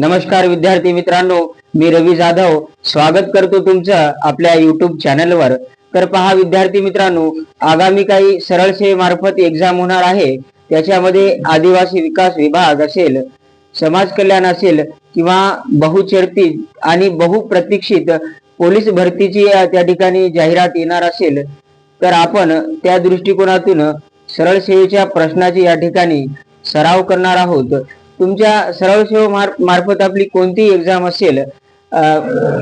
नमस्कार विद्यार्थी मित्रांनो मी रवी जाधव. स्वागत करतो तुमचं आपल्या युट्यूब चॅनलवर तर पहा विद्यार्थी मित्रांनो आगामी काही सरळ सेवेमार्फत एक्झाम होणार आहे. त्याच्यामध्ये आदिवासी विकास विभाग असेल समाज कल्याण असेल किंवा बहुचर्चित आणि बहुप्रतीक्षित पोलीस भरतीची त्या ठिकाणी जाहिरात येणार असेल तर आपण त्या दृष्टिकोनातून सरळ सेवेच्या प्रश्नाची या ठिकाणी सराव करणार आहोत. तुमच्या सरळ सेवा मार्फत आपली कोणतीही एक्झाम असेल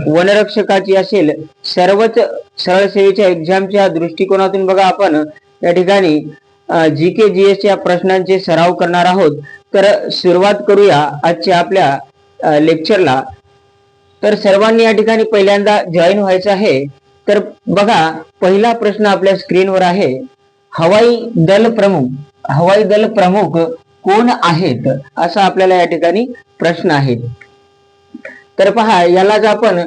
वनरक्षकाची असेल सर्वच सरळ सेवेच्या एक्झामच्या दृष्टिकोनातून बघा आपण या ठिकाणी जी के जी एस या प्रश्नांचे सराव करणार आहोत. तर सुरुवात करूया आजच्या आपल्या लेक्चरला तर सर्वांनी या ठिकाणी पहिल्यांदा जॉईन व्हायचं आहे. तर बघा पहिला प्रश्न आपल्या स्क्रीनवर आहे. हवाई दल प्रमुख हवाई दल प्रमुख कोण आहेत? असा आपल्याला या ठिकाणी प्रश्न आहे. तर पहा यालाच आपण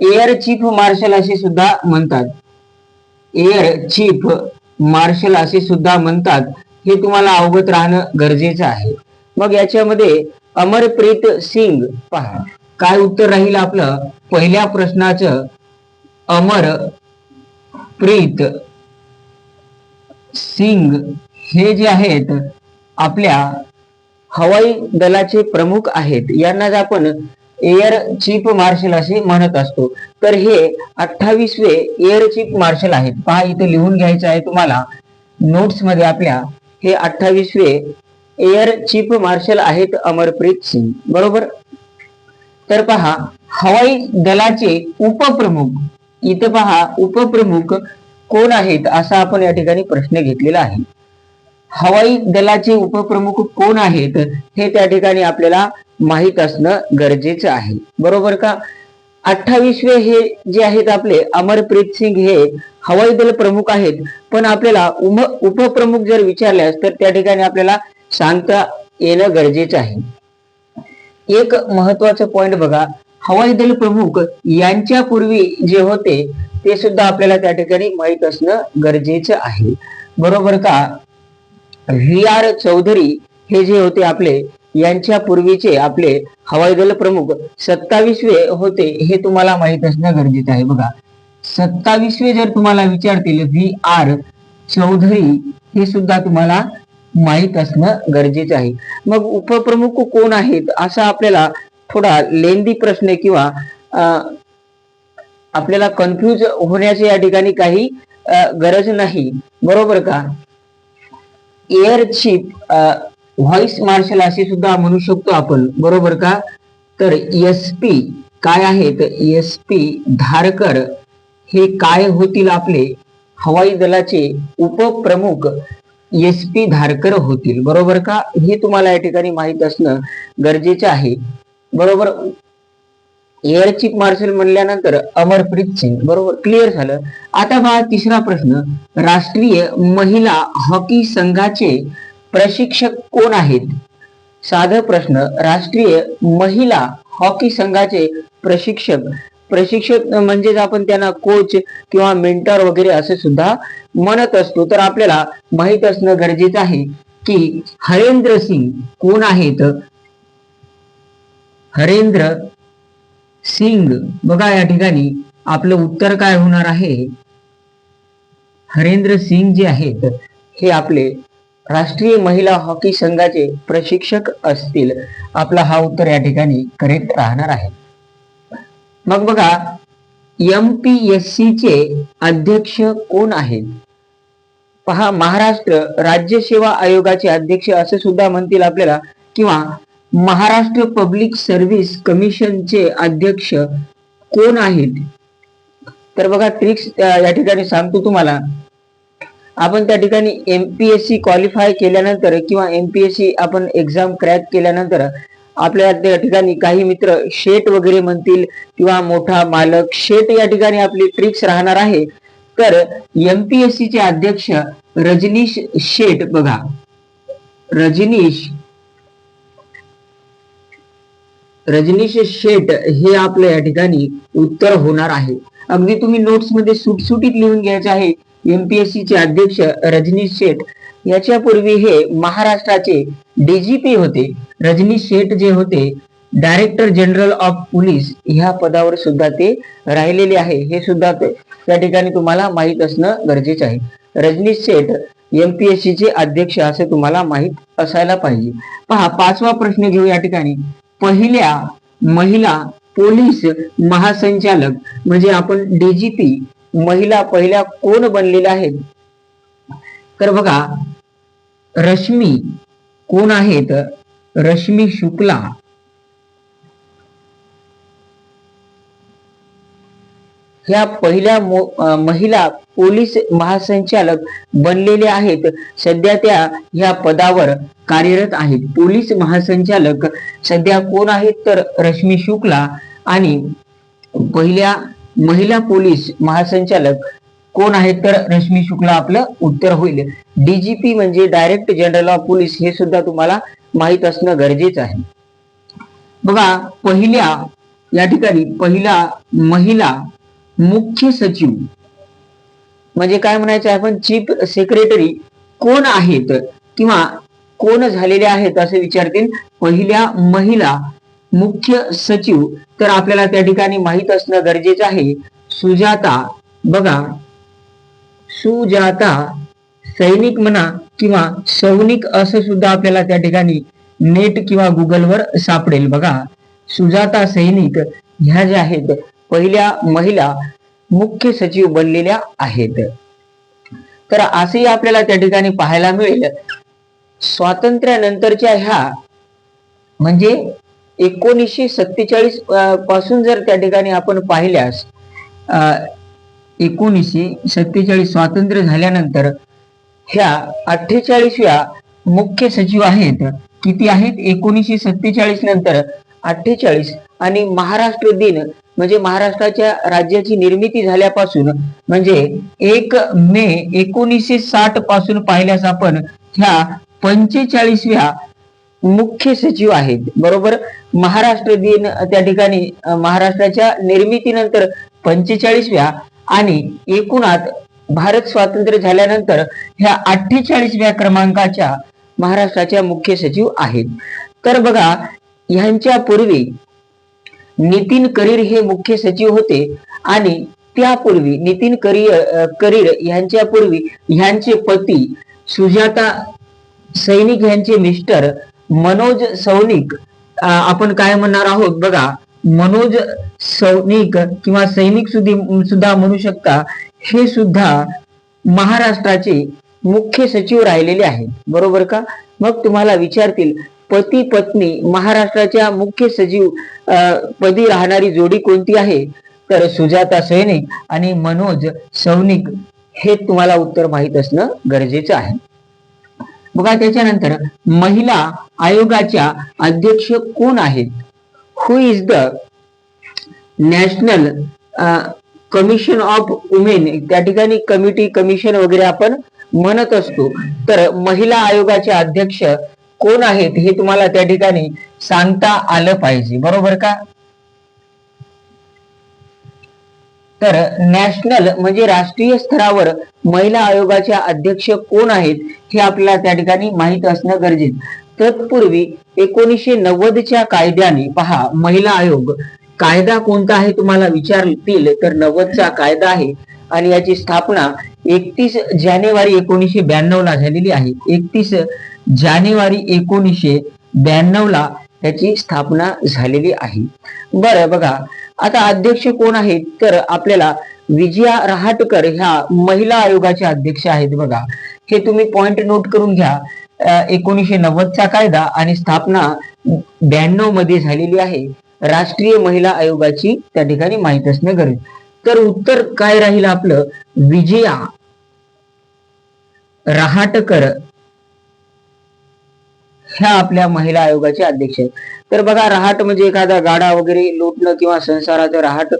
एअर चीफ मार्शल असे सुद्धा म्हणतात. एअर चीफ मार्शल असे सुद्धा म्हणतात. हे तुम्हाला अवगत राहणं गरजेचं आहे. मग याच्यामध्ये अमरप्रीत सिंग पहा काय उत्तर राहील आपलं? पहिल्या प्रश्नाचं अमर प्रीत सिंग हे जे आहेत आपल्या हवाई दलाचे प्रमुख आहेत. यांनाच आपण एअर चीफ मार्शल असे म्हणत असतो. तर हे अठ्ठावीसवे एअर चीफ मार्शल आहेत. पहा इथे लिहून घ्यायचं आहे तुम्हाला. नोट्समध्ये आपल्या हे अठ्ठावीसवे एअर चीफ मार्शल आहेत अमरप्रीत सिंग. बरोबर? तर पहा हवाई दलाचे उपप्रमुख. इथं पहा उपप्रमुख कोण आहेत असा आपण या ठिकाणी प्रश्न घेतलेला आहे. हवाई दलाचे उपप्रमुख कोण आहेत हे त्या ठिकाणी आपल्याला माहीत असणं गरजेचं आहे. बरोबर का? अठ्ठावीसवे हे जे आहेत आपले अमरप्रीत सिंग हे हवाई दल प्रमुख आहेत. पण आपल्याला उम उपप्रमुख जर विचारल्यास तर त्या ठिकाणी आपल्याला सांगता येणं गरजेचं आहे. एक महत्वाचं पॉइंट बघा. हवाई दल प्रमुख यांच्या पूर्वी जे होते ते सुद्धा आपल्याला त्या ठिकाणी माहीत असणं गरजेचं आहे. बरोबर का? व्ही आर चौधरी हे जे होते आपले यांच्या पूर्वीचे आपले हवाई दल प्रमुख सत्तावीसवे होते हे तुम्हाला माहीत असणं गरजेचं आहे. बघा सत्तावीसवे जर तुम्हाला विचारतील व्ही आर चौधरी हे सुद्धा तुम्हाला माहीत असणं गरजेचं आहे. मग उपप्रमुख कोण आहेत असा आपल्याला थोडा लेंदी प्रश्न किंवा अं, आपल्याला कन्फ्यूज होण्याचे या ठिकाणी काही गरज नाही. बरोबर का? एअरशिप व्हॉइस मार्शल असे सुद्धा म्हणू शकतो आपण. बरोबर का? तर एस पी काय आहेत एस पी धारकर हे काय होतील आपले? हवाई दलाचे उपप्रमुख एस पी धारकर होतील. बरोबर का? हे तुम्हाला या ठिकाणी माहीत असणं गरजेचं आहे. बरोबर? एअर चीफ मार्शल म्हणल्यानंतर अमरप्रीत सिंग बरोबर? क्लिअर झालं. आता पहा तिसरा प्रश्न. राष्ट्रीय महिला हॉकी संघाचे प्रशिक्षक कोण आहेत? साधा प्रश्न. राष्ट्रीय महिला हॉकी संघाचे प्रशिक्षक. प्रशिक्षक म्हणजेच आपण त्यांना कोच किंवा मेंटर वगैरे असे सुद्धा म्हणत असतो. तर आपल्याला माहीत असणं गरजेचं आहे की हरेंद्र सिंग कोण आहेत? हरेंद्र सिंग बघा या ठिकाणी आपलं उत्तर काय होणार आहे? हरेंद्र सिंग जे आहेत हे आपले राष्ट्रीय महिला हॉकी संघाचे प्रशिक्षक असतील. आपला हा उत्तर या ठिकाणी करेक्ट राहणार आहे. मग बघा एम पी एस सी चे अध्यक्ष कोण आहेत? पहा महाराष्ट्र राज्य सेवा आयोगाचे अध्यक्ष असे सुद्धा म्हणतील आपल्याला किंवा महाराष्ट्र पब्लिक सर्व्हिस कमिशनचे अध्यक्ष कोण आहेत? तर बघा ट्रिक्स या ठिकाणी सांगतो तुम्हाला. आपण त्या ठिकाणी एमपीएससी क्वालिफाय केल्यानंतर किंवा एमपीएससी आपण एक्झाम क्रॅक केल्यानंतर आपल्या त्या ठिकाणी काही मित्र शेट वगैरे म्हणतील किंवा मोठा मालक शेट या ठिकाणी आपली ट्रिक्स राहणार आहे. तर एमपीएससी चे अध्यक्ष रजनीश शेट बघा. रजनीश रजनीश शेठ हे आपलं या ठिकाणी उत्तर होणार आहे. अगदी तुम्ही नोट्समध्ये सुटसुटीत लिहून घ्यायचे आहे. एमपीएससी चे अध्यक्ष रजनीश शेठ याच्यापूर्वी हे महाराष्ट्राचे डीजीपी होते. रजनीश शेठ जे होते डायरेक्टर जनरल ऑफ पोलीस ह्या पदावर सुद्धा ते राहिलेले आहे. हे सुद्धा त्या ठिकाणी तुम्हाला माहीत असणं गरजेचं आहे. रजनीश शेठ एमपीएससी चे अध्यक्ष असे तुम्हाला माहीत असायला पाहिजे. पहा पाचवा प्रश्न घेऊ या ठिकाणी. पहिल्या महिला पोलीस महासंचालक म्हणजे आपण डीजीपी महिला पहिल्या कोण बनलेल्या आहेत? तर बघा रश्मी कोण आहेत? रश्मी शुक्ला. ह्या पहिल्या मो- अं, महिला पोलीस महासंचालक बनलेले आहेत. सध्या त्या ह्या पदावर कार्यरत आहेत. पोलीस महासंचालक सध्या कोण आहेत तर रश्मी शुक्ला आणि पहिल्या महिला पोलीस महासंचालक कोण आहेत तर रश्मी शुक्ला आपलं उत्तर होईल. डीजीपी म्हणजे डायरेक्ट जनरल ऑफ पोलीस हे सुद्धा तुम्हाला माहीत असणं गरजेचं आहे. बघा पहिल्या या ठिकाणी पहिला महिला मुख्य सचिव म्हणजे काय म्हणायचं आहे आपण चीफ सेक्रेटरी कोण आहेत किंवा कोण झालेले आहेत असे विचारतील. पहिल्या महिला मुख्य सचिव तर आपल्याला त्या ठिकाणी माहीत असणं गरजेचं आहे. सुजाता बघा. सुजाता सैनिक म्हणा किंवा सैनिक असं सुद्धा आपल्याला त्या ठिकाणी नेट किंवा गुगलवर सापडेल. बघा सुजाता सैनिक ह्या ज्या आहेत पहिल्या महिला मुख्य सचिव बनलेल्या आहेत. तर असेही आपल्याला त्या ठिकाणी पाहायला मिळेल. स्वातंत्र्यानंतरच्या ह्या म्हणजे एकोणीसशे सत्तेचाळीसपासून जर त्या ठिकाणी आपण पाहिल्यास अं, एकोणीसशे सत्तेचाळीस स्वातंत्र्य झाल्यानंतर ह्या अठ्ठेचाळीसव्या मुख्य सचिव आहेत. किती आहेत? एकोणीसशे सत्तेचाळीस नंतर अठ्ठेचाळीस आणि महाराष्ट्र दिन म्हणजे महाराष्ट्राच्या राज्याची निर्मिती झाल्यापासून म्हणजे एक मे एकोणीसशे साठपासून पाहिल्यास आपण ह्या पंचेचाळीसव्या मुख्य सचिव आहेत. बरोबर? महाराष्ट्र दिन त्या ठिकाणी महाराष्ट्राच्या निर्मितीनंतर पंचेचाळीसव्या आणि एकूणात भारत स्वातंत्र्य झाल्यानंतर ह्या अठ्ठेचाळीसव्या क्रमांकाच्या महाराष्ट्राच्या मुख्य सचिव आहेत. तर बघा ह्यांच्या पूर्वी नितीन करीर हे मुख्य सचिव होते आणि त्यापूर्वी नितीन करीर करीर यांच्या पूर्वी ह्यांचे पती सुजाता सैनिक यांचे मिस्टर मनोज सैनिक आपण काय म्हणणार आहोत बघा मनोज सैनिक किंवा सैनिक सुधी सुद्धा म्हणू शकता हे सुद्धा महाराष्ट्राचे मुख्य सचिव राहिलेले आहेत. बरोबर का? मग तुम्हाला विचारतील पती पत्नी महाराष्ट्राच्या मुख्य सचिव पदी राहणारी जोडी कोणती आहे? तर सुजाता सैनिक आणि मनोज सैनिक हे तुम्हाला उत्तर माहीत असणं गरजेचं आहे. बघा त्याच्यानंतर महिला आयोगाच्या अध्यक्ष कोण आहेत? Who is the national commission of women त्या ठिकाणी कमिटी कमिशन वगैरे आपण म्हणत असतो. तर महिला आयोगाचे अध्यक्ष कोण आहेत हे तुम्हाला त्या ठिकाणी सांगता आलं पाहिजे बरोबर का? तर नॅशनल म्हणजे राष्ट्रीय स्तरावर महिला आयोगाच्या अध्यक्ष कोण आहेत हे आपल्याला त्या ठिकाणी माहीत असणं गरजेचं. तत्पूर्वी एकोणीसशे नव्वदच्या कायद्याने पहा महिला आयोग कायदा कोणता आहे तुम्हाला विचारतील तर नव्वदचा कायदा आहे आणि याची स्थापना एकतीस जानेवारी एकोणीसशे ब्याण्णव ला झालेली आहे. एकतीस जानेवारी एकोणीसशे ब्याण्णव ला त्याची स्थापना झालेली आहे. बरं बघा. आता अध्यक्ष कोण आहेत? तर आपल्याला विजया रहाटकर ह्या महिला आयोगाचे अध्यक्ष आहेत बघा. हे तुम्ही पॉइंट नोट करून घ्या. एकोणीसशे नव्वदचा कायदा आणि स्थापना ब्याण्णवमध्ये झालेली आहे. राष्ट्रीय महिला आयोगाची त्या ठिकाणी माहीत असणं गरज तर उत्तर काय राहील आपलं? विजया रहाटकर ह्या आपल्या महिला आयोगाचे अध्यक्ष आहेत. तर बघा रहाट म्हणजे एखादा गाडा वगैरे लोटणं किंवा संसाराचं रहाट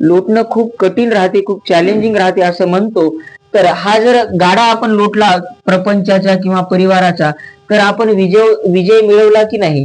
लोटणं खूप कठीण राहते खूप चॅलेंजिंग राहते असं म्हणतो. तर हा जर गाडा आपण लोटला प्रपंचाचा किंवा परिवाराचा तर आपण विजय विजय मिळवला की नाही?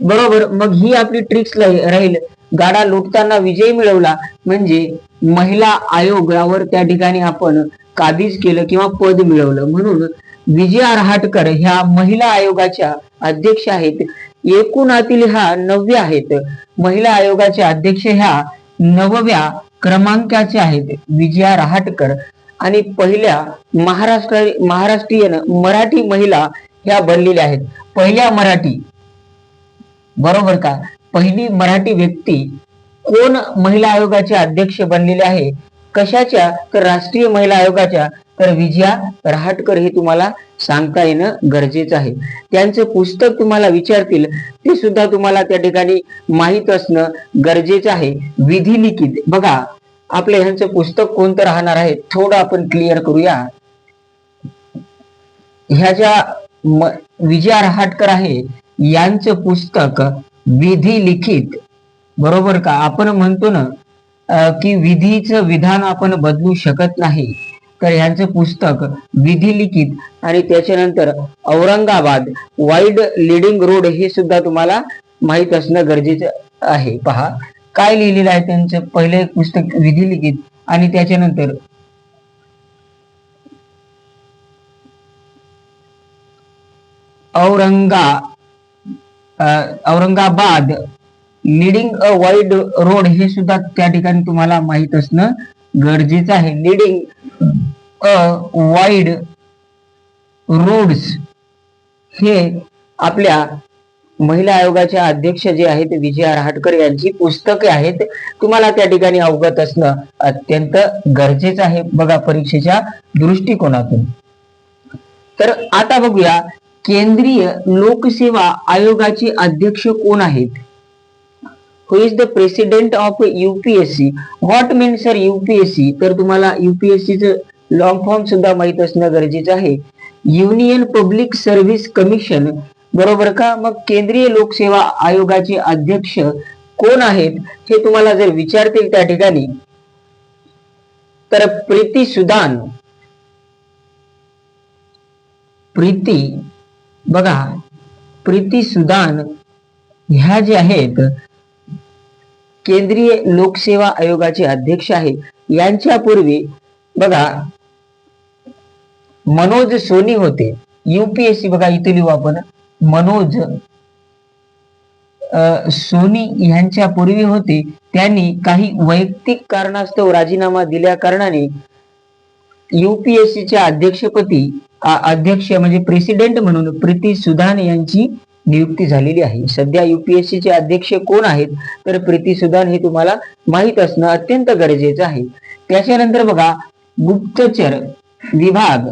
बरोबर मग ही आपली ट्रिक्स राहील. गाडा लोटताना विजय मिळवला म्हणजे महिला आयोगावर त्या ठिकाणी आपण काबीज केलं किंवा पद मिळवलं. म्हणून विजया रहाटकर ह्या महिला आयोगाच्या अध्यक्ष आहेत. एकूणातील ह्या नवव्या आहेत. महिला आयोगाचे अध्यक्ष ह्या नवव्या क्रमांकाचे आहेत. विजया रहाटकर. आणि पहिल्या महाराष्ट्र महाराष्ट्रीयन मराठी महिला ह्या बनलेल्या आहेत. पहिल्या मराठी. बरोबर का? पहिली मराठी व्यक्ती कोण महिला आयोगाचे अध्यक्ष बनलेले आहे? कशाच्या? तर राष्ट्रीय महिला आयोगाच्या. तर विजया रहाटकर हे तुम्हाला सांगता येणं गरजेचं आहे. त्यांचं पुस्तक तुम्हाला विचारतील ते सुद्धा तुम्हाला त्या ठिकाणी माहीत असणं गरजेचं आहे. विधी लिखित. बघा आपले ह्यांचं पुस्तक कोणतं राहणार आहे? थोडं आपण क्लिअर करूया. ह्या ज्या विजया रहाटकर आहे यांचं पुस्तक विधी लिखित. बरोबर का? आपण म्हणतो ना की विधीचं विधान आपण बदलू शकत नाही. तर यांचं पुस्तक विधी लिखित आणि त्याच्यानंतर औरंगाबाद वाईड लिडिंग रोड हे सुद्धा तुम्हाला माहीत असणं गरजेचं आहे. पहा काय लिहिलेलं आहे त्यांचं? पहिले पुस्तक विधी लिखित आणि त्याच्यानंतर औरंगा Aurangabad needing a wide road हे सुद्धा त्या ठिकाणी तुम्हाला माहीत असणं गरजेचं आहे. निडिंग अ वाईड रोड्स हे आपल्या महिला आयोगाचे अध्यक्ष जे आहेत विजया रहाटकर यांची पुस्तके आहेत. तुम्हाला त्या ठिकाणी अवगत असणं अत्यंत गरजेचं आहे बघा परीक्षेच्या दृष्टिकोनातून. तर आता बघूया केंद्रीय लोकसेवा आयोगाचे अध्यक्ष कोण आहेत? Who is the president of UPSC what mean sir UPSC तर तुम्हाला युपीएससीचं च लॉंग फॉर्म सुद्धा माहीत असणं गरजेचं आहे. युनियन पब्लिक सर्व्हिस कमिशन बरोबर का? मग केंद्रीय लोकसेवा आयोगाचे अध्यक्ष कोण आहेत हे तुम्हाला जर विचारतील त्या ठिकाणी तर प्रीती सुदान. प्रीती बघा प्रीती सुदान ह्या जे आहेत केंद्रीय लोकसेवा आयोगाचे अध्यक्ष आहे. यांच्यापूर्वी बघा मनोज सोनी होते. युपीएससी बघा इथे लिहू आपण. मनोज सोनी यांच्या पूर्वी होते. त्यांनी काही वैयक्तिक कारणास्तव राजीनामा दिल्या कारणाने युपीएससीच्या अध्यक्षपदी अध्यक्ष म्हणजे प्रेसिडेंट म्हणून प्रीती सुधान यांची नियुक्ती झालेली आहे. सध्या युपीएससीचे अध्यक्ष कोण आहेत? तर प्रीती सुदान हे तुम्हाला माहीत असणं अत्यंत गरजेचं आहे. त्याच्यानंतर बघा गुप्तचर विभाग.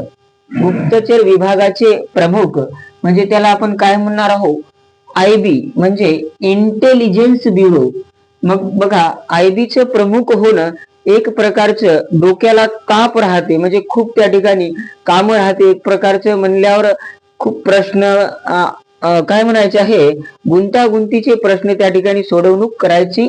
गुप्तचर विभागाचे प्रमुख म्हणजे त्याला आपण काय म्हणणार आहोत? आय बी म्हणजे इंटेलिजन्स ब्युरो मग बघा आय च प्रमुख होणं एक प्रकारचं डोक्याला ताप राहते. म्हणजे खूप त्या ठिकाणी काम राहते. एक प्रकारचं म्हणल्यावर खूप प्रश्न काय म्हणायचे आहे? गुंतागुंतीचे प्रश्न त्या ठिकाणी सोडवणूक करायची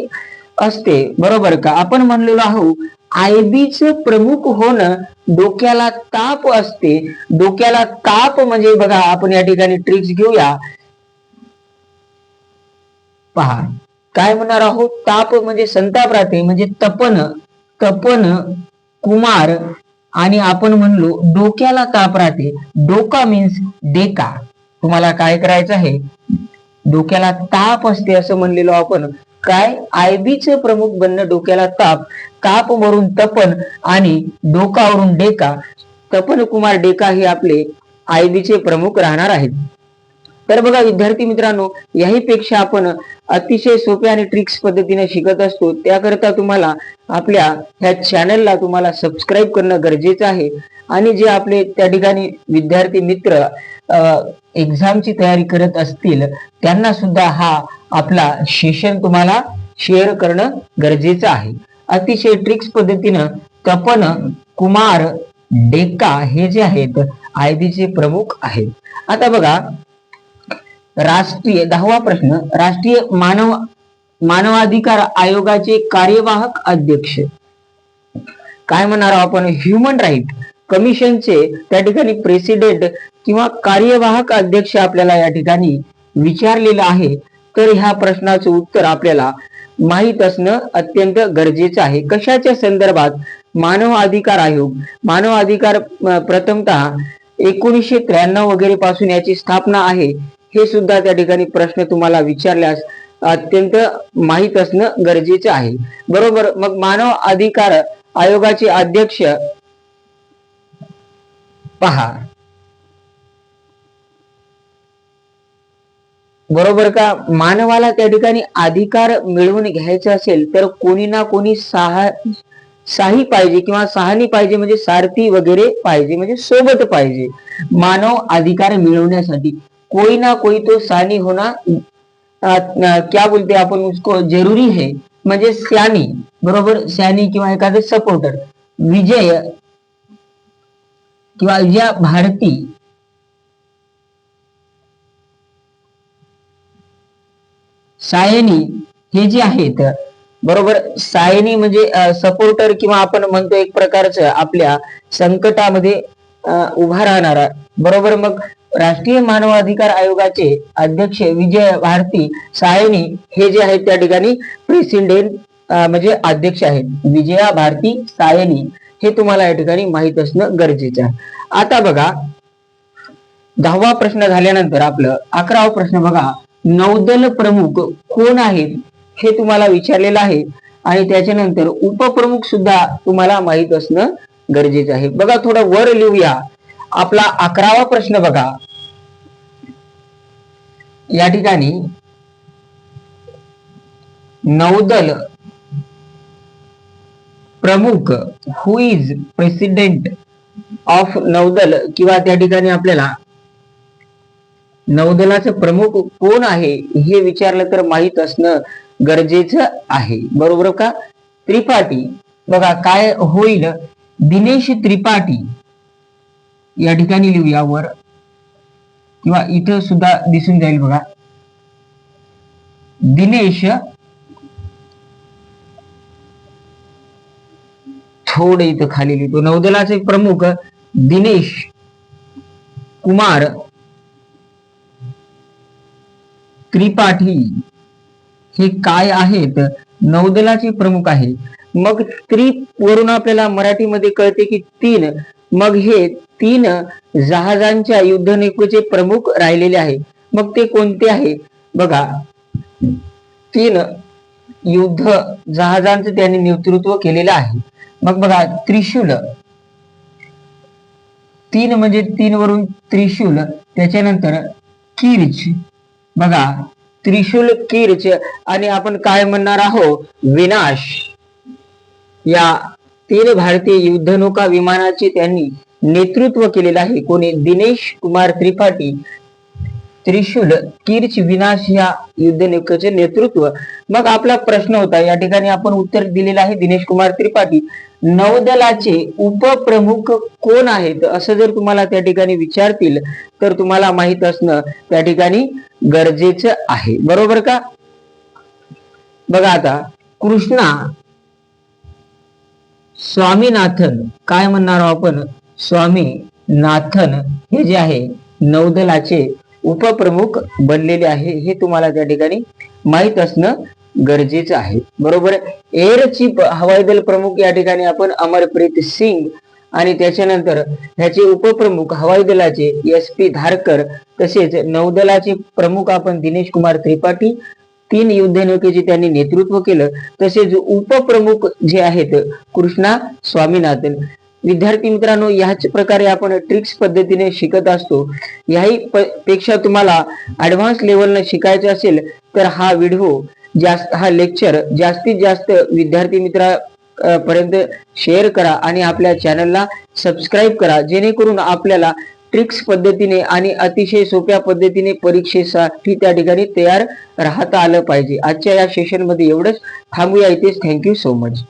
असते. बरोबर का? आपण म्हणलेलो आहोत आयबीच प्रमुख होणं डोक्याला ताप असते. डोक्याला ताप म्हणजे बघा आपण या ठिकाणी ट्रिक्स घेऊया. पहा काय म्हणणार आहोत ताप म्हणजे संताप राहते म्हणजे तपन तपन कुमार आणि आपण म्हणलो डोक्याला ताप राहते. डोका मीन्स डेका. तुम्हाला काय करायचं आहे? डोक्याला ताप असते असं म्हणलेलो आपण. काय? आयबीचे प्रमुख बनणं डोक्याला ताप. ताप वरून तपन आणि डोकावरून डेका. तपन कुमार डेका हे आपले आयबीचे प्रमुख राहणार आहेत. तर बघा विद्यार्थी मित्रांनो याही पेक्षा आपण अतिशय सोप्या आणि ट्रिक्स पद्धतीने शिकत असतो. त्याकरता तुम्हाला आपल्या ह्या चॅनलला तुम्हाला सबस्क्राईब करणं गरजेचं आहे. आणि जे आपले त्या ठिकाणी विद्यार्थी मित्र एक्झामची तयारी करत असतील त्यांना सुद्धा हा आपला सेशन तुम्हाला शेअर करणं गरजेचं आहे. अतिशय ट्रिक्स पद्धतीनं तपन कुमार डेक्का हे जे आहेत आयबीचे प्रमुख आहेत. आता बघा राष्ट्रीय दहावा प्रश्न राष्ट्रीय मानव मानवाधिकार आयोगाचे कार्यवाहक अध्यक्ष. काय म्हणणार आपण? ह्युमन राईट कमिशनचे त्या ठिकाणी प्रेसिडेंट किंवा कार्यवाहक अध्यक्ष आपल्याला या ठिकाणी विचारलेलं आहे तर ह्या प्रश्नाचं उत्तर आपल्याला माहीत असणं अत्यंत गरजेचं आहे. कशाच्या संदर्भात मानव अधिकार आयोग मानव अधिकार प्रथमतः एकोणीसशे त्र्याण्णव वगैरे पासून याची स्थापना आहे हे सुद्धा त्या ठिकाणी प्रश्न तुम्हाला विचारल्यास अत्यंत माहीत असणं गरजेचं आहे. बरोबर मग मानव अधिकार आयोगाचे अध्यक्ष पहा. बरोबर का? मानवाला त्या ठिकाणी अधिकार मिळवून घ्यायचा असेल तर कोणी ना कोणी सहा साही पाहिजे किंवा सहानी पाहिजे म्हणजे सारथी वगैरे पाहिजे म्हणजे सोबत पाहिजे. मानव अधिकार मिळवण्यासाठी कोई ना कोई तो सानी होना क्या बोलते आपण उसको जरुरी है म्हणजे स्यानी बरोबर? स्यानी किंवा एखादं सपोर्टर विजय किंवा ज्या भारती सायनी हे जे आहेत बरोबर सायनी म्हणजे सपोर्टर किंवा आपण म्हणतो एक प्रकारचं आपल्या संकटामध्ये उभा राहणारा. बरोबर मग राष्ट्रीय मानवाधिकार आयोगाचे अध्यक्ष विजय भारती सायनी हे जे आहेत त्या ठिकाणी प्रेसिडेंट म्हणजे अध्यक्ष आहेत. विजया भारती सायनी. हे तुम्हाला या ठिकाणी माहीत असणं गरजेचं आहे. आता बघा दहावा प्रश्न झाल्यानंतर आपलं अकरावा प्रश्न बघा नौदल प्रमुख कोण आहेत हे तुम्हाला विचारलेलं आहे आणि त्याच्यानंतर उपप्रमुख सुद्धा तुम्हाला माहीत असणं गरजेचं आहे. बघा थोडं वर लिहूया. आपला अकरावा प्रश्न बघा. या ठिकाणी नौदल प्रमुख हु इज प्रेसिडेंट ऑफ नौदल किंवा त्या ठिकाणी आपल्याला नौदलाचं प्रमुख कोण आहे हे विचारलं तर माहीत असणं गरजेचं आहे. बरोबर का? त्रिपाठी. बघा काय होईल? दिनेश त्रिपाठी या ठिकाणी लिहूया वर. किंवा इथं सुद्धा दिसून जाईल बघा. दिनेश थोडे इथं खाली लिहितो. नौदलाचे प्रमुख दिनेश कुमार त्रिपाठी हे काय आहेत? नौदलाचे प्रमुख आहे मग त्रि वरून आपल्याला मराठीमध्ये कळते की तीन. मग हे तीन जहाजांच्या युद्धनौकेचे प्रमुख राहिलेले आहे. मग ते कोणते आहे? बघा. तीन युद्ध जहाजांचं त्यांनी नेतृत्व केलेलं आहे. मग बघा त्रिशूल. तीन म्हणजे तीन वरून त्रिशूल त्याच्यानंतर किर्च. बघा त्रिशूल किर्च आणि आपण काय म्हणणार आहोत? विनाश. या तीन भारतीय युद्धनौका विमानाचे त्यांनी नेतृत्व केलेलं आहे. कोणी? दिनेश कुमार त्रिपाठी. त्रिशूल किर्च विनाश या युद्धनौकेचे नेतृत्व. मग आपला प्रश्न होता या ठिकाणी आपण उत्तर दिलेलं आहे दिनेश कुमार त्रिपाठी. नौदलाचे उपप्रमुख कोण आहेत? असं जर तुम्हाला त्या ठिकाणी विचारतील तर तुम्हाला माहीत असणं त्या ठिकाणी गरजेचं आहे. बरोबर का? बघा आता कृष्णा स्वामीनाथन काय म्हणणार आहोत आपण? स्वामीनाथन हे जे आहे नौदलाचे उपप्रमुख बनलेले आहे हे तुम्हाला त्या ठिकाणी माहीत असणं गरजेचं आहे. बरोबर? एअर चीफ हवाई दल प्रमुख या ठिकाणी आपण अमरप्रीत सिंग आणि त्याच्यानंतर ह्याचे उपप्रमुख हवाई दलाचे एस पी धारकर तसेच नौदलाचे प्रमुख आपण दिनेश कुमार त्रिपाठी तीन युद्धनौकेचे त्यांनी नेतृत्व केलं. तसेच उपप्रमुख जे आहेत कृष्णा स्वामीनाथन. विद्यार्थी मित्रांनो याच प्रकारे आपण ट्रिक्स पद्धतीने शिकत असतो. याही पेक्षा तुम्हाला ऍडव्हान्स लेवलनं शिकायचं असेल तर हा व्हिडिओ जास्त हा लेक्चर जास्तीत जास्त विद्यार्थी मित्रा पर्यंत शेअर करा आणि आपल्या चॅनलला सबस्क्राईब करा. जेणेकरून आपल्याला ट्रिक्स पद्धतीने आणि अतिशय सोप्या पद्धतीने परीक्षेसाठी त्या ठिकाणी तयार राहता आलं पाहिजे. आजच्या या सेशनमध्ये एवढंच. थांबूया इथेच. Thank you so much